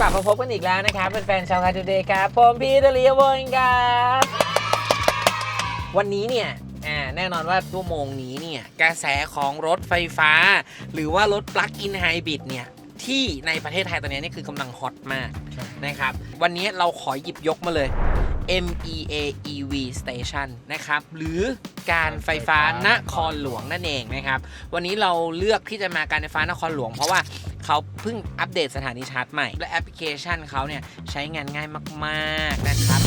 กลับมาพบกันอีกแล้วนะครับเป็นแฟนชาวคาทูเดย์ครับผมพีทเลีวงครับวันนี้เนี่ยแน่นอนว่าชั่วโมงนี้เนี่ยกระแสของรถไฟฟ้า หรือว่ารถปลั๊กอินไฮบริดเนี่ยที่ในประเทศไทยตอนนี้นี่คือกำลังฮอตมากนะครับวันนี้เราขอหยิบยกมาเลย MEA EV Station นะครับหรือการไฟฟ้านครหลวงนั่นเองนะครับวันนี้เราเลือกที่จะมาการไฟฟ้านครหลวง เพราะว่า เขาเพิ่งอัปเดตสถานีชาร์จใหม่ และแอปพลิเคชันเขาเนี่ยใช้งานง่ายมากๆนะครับ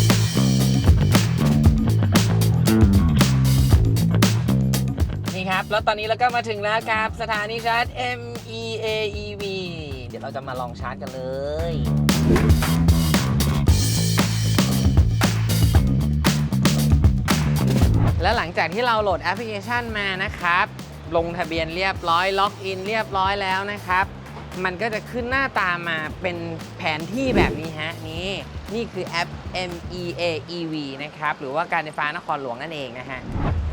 นี่ครับ แล้วตอนนี้เราก็มาถึงแล้วครับ สถานีชาร์จ MEA EV เดี๋ยวเราจะมาลองชาร์จกันเลย แล้วหลังจากที่เราโหลดแอปพลิเคชันมานะครับ ลงทะเบียนเรียบร้อย ล็อกอินเรียบร้อยแล้วนะครับ มันก็จะขึ้นหน้าตามาเป็นแผนที่แบบนี้ฮะนี่นี่คือแอป MEA EV นะครับ หรือว่าการไฟฟ้านครหลวงนั่นเองนะฮะ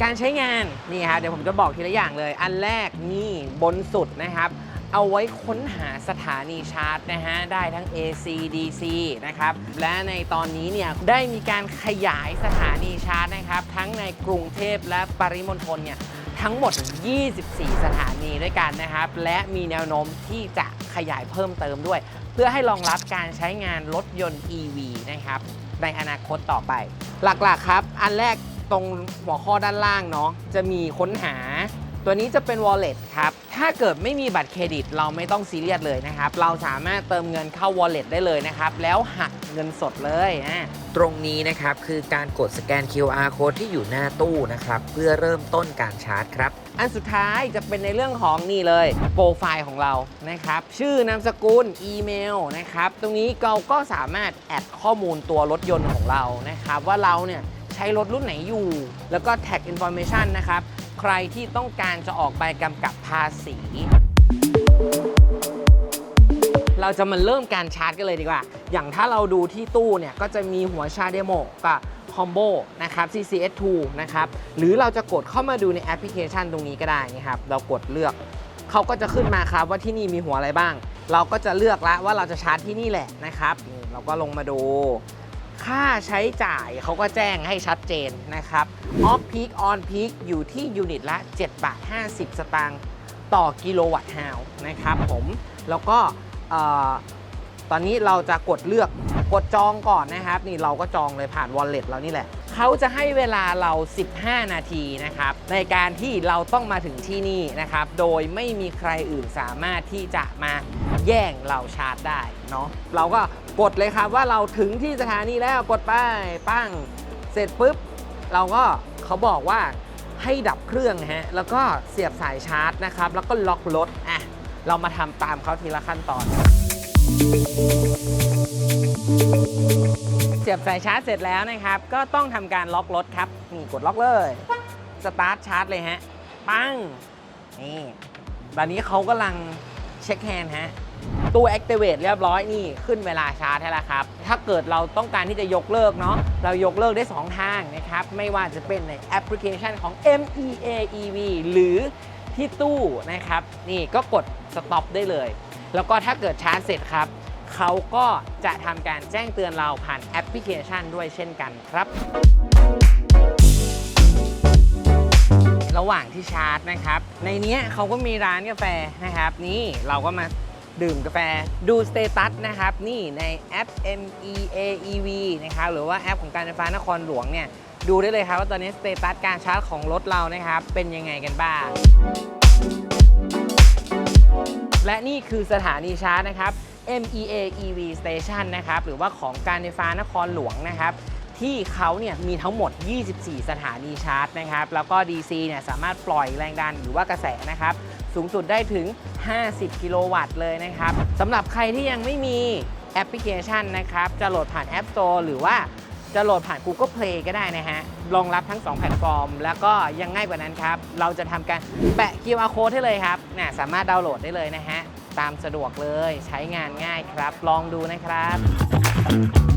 การใช้งานนี่ครับเดี๋ยวผมจะบอกทีละอย่างเลย อันแรกนี่บนสุดนะครับ เอาไว้ค้นหาสถานีชาร์จนะฮะ ได้ทั้ง AC DC นะครับ และในตอนนี้เนี่ยได้มีการขยายสถานีชาร์จนะครับ ทั้งในกรุงเทพและปริมณฑลเนี่ย ทั้งหมด 24 สถานีด้วยกันนะครับ และมีแนวโน้มที่จะขยายเพิ่มเติมด้วย เพื่อให้รองรับการใช้งานรถยนต์ EV นะครับ ในอนาคตต่อไป หลักๆครับ อันแรกตรงหัวข้อด้านล่างเนาะจะมีค้นหา ตัวนี้จะเป็น wallet ครับ ถ้าเกิดไม่มีบัตรเครดิต เราไม่ต้องซีเรียสเลยนะครับ เราสามารถเติมเงินเข้า wallet ได้เลยนะครับ แล้วหัก เงินสดเลยอะ ตรงนี้นะครับคือการกดสแกน QR code ที่อยู่หน้าตู้นะครับ เพื่อเริ่มต้นการชาร์จครับ อันสุดท้ายจะเป็นในเรื่องของนี่เลย โปรไฟล์ของเรานะครับ ชื่อนามสกุลอีเมลนะครับ ตรงนี้เราก็สามารถแอดข้อมูลตัวรถยนต์ของเรานะครับ ว่าเราเนี่ยใช้รถรุ่นไหนอยู่ แล้วก็แท็กอินโฟ a t i o n นะครับ ใครที่ต้องการจะออกใบกำกับภาษี เราจะมาเริ่มการชาร์จกันเลยดีกว่า อย่างถ้าเราดูที่ตู้เนี่ยก็จะมีหัวชาเดโมกับคอมโบนะครับ CCS2 นะครับ หรือเราจะกดเข้ามาดูในแอปพลิเคชันตรงนี้ก็ได้นะครับ เรากดเลือก เขาก็จะขึ้นมาครับว่าที่นี่มีหัวอะไรบ้าง เราก็จะเลือกละว่าเราจะชาร์จที่นี่แหละนะครับนี่เราก็ลงมาดู ค่าใช้จ่ายเขาก็แจ้งให้ชัดเจนนะครับ Off Peak On Peak อยู่ที่ยูนิตละ7บาท50 สตางค์ต่อกิโลวัตต์ฮาวนะครับผม แล้วก็ ตอนนี้เราจะกดเลือกกดจองก่อนนะครับ นี่เราก็จองเลยผ่าน Wallet เรานี่แหละเขาจะให้เวลาเรา 15 นาทีนะครับ ในการที่เราต้องมาถึงที่นี่นะครับ โดยไม่มีใครอื่นสามารถที่จะมาแย่งเราชาร์จได้เนาะเราก็กดเลยครับว่าเราถึงที่สถานีแล้วกดไปปั้งเสร็จปุ๊บ เราก็เขาบอกว่าให้ดับเครื่องฮะแล้วก็เสียบสายชาร์จนะครับ แล้วก็ล็อกรถอะเรามาทำตามเขาทีละขั้นตอน เสียบสายชาร์จเสร็จแล้วนะครับ ก็ต้องทำการล็อกรถครับ นี่กดล็อกเลย สตาร์ทชาร์จเลยฮะ ปัง นี่ ตอนนี้เขากำลังเช็คแฮนด์ฮะตู้ Activate เรียบร้อยนี่ขึ้นเวลาชาร์จให้แล้วครับ ถ้าเกิดเราต้องการที่จะยกเลิกเนาะ เรายกเลิกได้ 2 ทางนะครับ ไม่ว่าจะเป็นในแอปพลิเคชันของ MEA EV หรือที่ตู้นะครับ นี่ก็กด stop ได้เลย แล้วก็ถ้าเกิดชาร์จเสร็จครับ เขาก็จะทำการแจ้งเตือนเราผ่านแอปพลิเคชันด้วยเช่นกันครับ ระหว่างที่ชาร์จนะครับ ในนี้เขาก็มีร้านกาแฟนะครับ นี่เราก็มาดื่มกาแฟดูสเตตัสนะครับ นี่ในแอป MEA EV นะครับ หรือว่าแอปของการไฟฟ้านครหลวงเนี่ย ดูได้เลยครับว่าตอนนี้สเตตัสการชาร์จของรถเรานะครับ เป็นยังไงกันบ้างและนี่คือสถานีชาร์จนะครับ MEA EV Station นะครับ หรือว่าของการไฟฟ้านครหลวงนะครับ ที่เขาเนี่ยมีทั้งหมด 24 สถานีชาร์จนะครับ แล้วก็ DC เนี่ยสามารถปล่อยแรงดันหรือว่ากระแสนะครับ สูงสุดได้ถึง 50 กิโลวัตต์เลยนะครับสำหรับใครที่ยังไม่มีแอปพลิเคชันนะครับ จะโหลดผ่าน App Store หรือว่าจะโหลดผ่าน Google Play ก็ได้นะฮะ รองรับทั้ง 2 แพลตฟอร์ม แล้วก็ยังง่ายกว่านั้นครับ เราจะทำการแปะ QR code ให้เลยครับน่ะสามารถดาวน์โหลดได้เลยนะฮะ ตามสะดวกเลย ใช้งานง่ายครับ ลองดูนะครับ